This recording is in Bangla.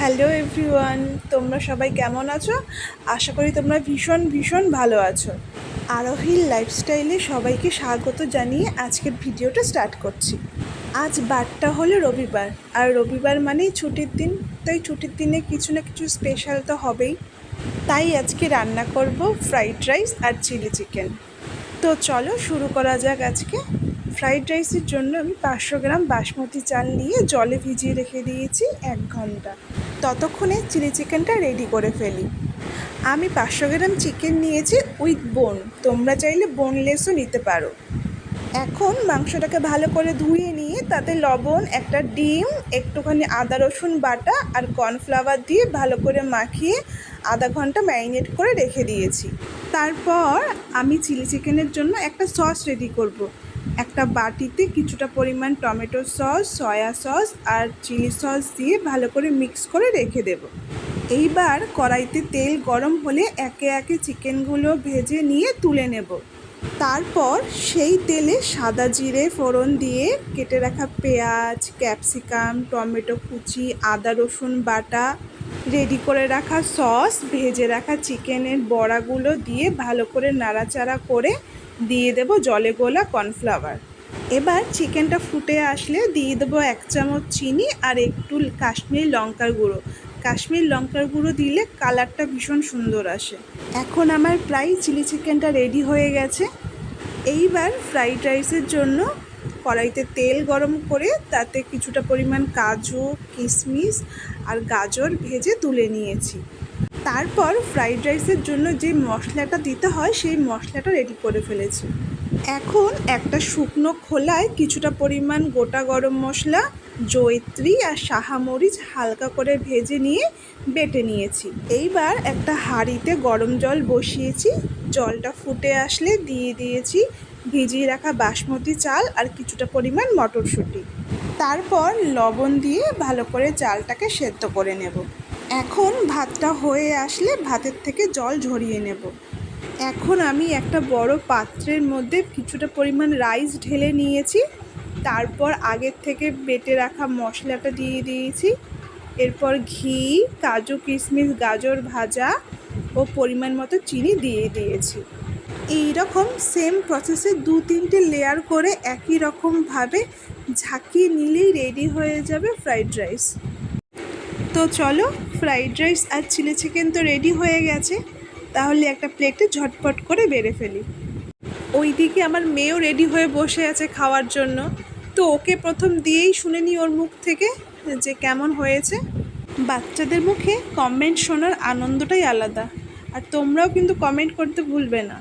হ্যালো এভরিওয়ান, তোমরা সবাই কেমন আছো? আশা করি তোমরা ভীষণ ভীষণ ভালো আছো। আরোহীর লাইফস্টাইলে সবাইকে স্বাগত জানিয়ে আজকের ভিডিওটা স্টার্ট করছি। আজ বারটা হলো রবিবার, আর রবিবার মানেই ছুটির দিন, তাই ছুটির দিনে কিছু না কিছু স্পেশাল তো হবেই। তাই আজকে রান্না করব ফ্রাইড রাইস আর চিলি চিকেন তো চলো শুরু করা যাক আজকে। ফ্রাইড রাইসের জন্য আমি পাঁচশো গ্রাম বাসমতি চাল নিয়ে জলে ভিজিয়ে রেখে দিয়েছি এক ঘণ্টা। ততক্ষণে চিলি চিকেনটা রেডি করে ফেলি। আমি পাঁচশো গ্রাম চিকেন নিয়েছি উইথ বোন। তোমরা চাইলে বোনলেসও নিতে পারো। এখন মাংসটাকে ভালো করে ধুয়ে নিয়ে তাতে লবণ, একটা ডিম, একটুখানি আদা, রসুন বাটা আর কর্নফ্লাওয়ার দিয়ে ভালো করে মাখিয়ে আধা ঘণ্টা ম্যারিনেট করে রেখে দিয়েছি। তারপর আমি চিলি চিকেনের জন্য একটা সস রেডি করব। একটা বাটিতে কিছুটা পরিমাণ টমেটো সস, সয়া সস আর চিলি সস দিয়ে ভালো করে মিক্স করে রেখে দেব। এইবার কড়াইতে তেল গরম হলে একে একে চিকেনগুলো ভেজে নিয়ে তুলে নেব। তারপর সেই তেলে সাদা জিরে ফোড়ন দিয়ে কেটে রাখা পেঁয়াজ, ক্যাপসিকাম, টমেটো কুচি, আদা রসুন বাটা, রেডি করে রাখা সস, ভেজে রাখা চিকেনের বড়াগুলো দিয়ে ভালো করে নাড়াচাড়া করে দিয়ে দেব জলে গোলা কর্নফ্লাওয়ার। এবার চিকেনটা ফুটে আসলে দিয়ে দেবো এক চামচ চিনি আর একটু কাশ্মীরি লঙ্কার গুঁড়ো। কাশ্মীর লঙ্কার গুঁড়ো দিলে কালারটা ভীষণ সুন্দর আসে। এখন আমার প্রায় চিলি চিকেনটা রেডি হয়ে গেছে। এইবার ফ্রাইড রাইসের জন্য কড়াইতে তেল গরম করে তাতে কিছুটা পরিমাণ কাজু, কিশমিশ আর গাজর ভেজে তুলে নিয়েছি। তারপর ফ্রাইড রাইসের জন্য যে মশলাটা দিতে হয়, সেই মশলাটা রেডি করে ফেলেছি। এখন একটা শুকনো খোলায় কিছুটা পরিমাণ গোটা গরম মশলা, জয়ত্রী আর সাহামরিচ হালকা করে ভেজে নিয়ে বেটে নিয়েছি। এইবার একটা হাঁড়িতে গরম জল বসিয়েছি। জলটা ফুটে আসলে দিয়ে দিয়েছি। ভিজিয়ে রাখা বাসমতি চাল আর কিছুটা পরিমাণ মটরশুঁটি। তারপর লবণ দিয়ে ভালো করে চালটাকে সেদ্ধ করে নেব। এখন ভাতটা হয়ে আসলে ভাতের থেকে জল ঝরিয়ে নেব। এখন আমি একটা বড় পাত্রের মধ্যে কিছুটা পরিমাণ রাইস ঢেলে নিয়েছি, তারপর আগের থেকে বেটে রাখা মশলাটা দিয়ে দিয়েছি। এরপর ঘি, কাজু, কিশমিশ, গাজর ভাজা ও পরিমাণ মতো চিনি দিয়ে দিয়েছি। এই রকম সেম প্রসেসে দু তিনটে লেয়ার করে একই রকমভাবে ঝাঁকিয়ে নিলেই রেডি হয়ে যাবে ফ্রাইড রাইস তো চলো ফ্রাইড রাইস আর চিলি চিকেন তো রেডি হয়ে গেছে। তাহলে একটা প্লেটে ঝটপট করে বেড়ে ফেলি। ওইদিকে আমার মেয়েও রেডি হয়ে বসে আছে খাওয়ার জন্য। তো ওকে প্রথম দিয়েই শুনে নিই ওর মুখ থেকে যে কেমন হয়েছে। বাচ্চাদের মুখে কমেন্ট শোনার আনন্দটাই আলাদা। আর তোমরাও কিন্তু কমেন্ট করতে ভুলবে না।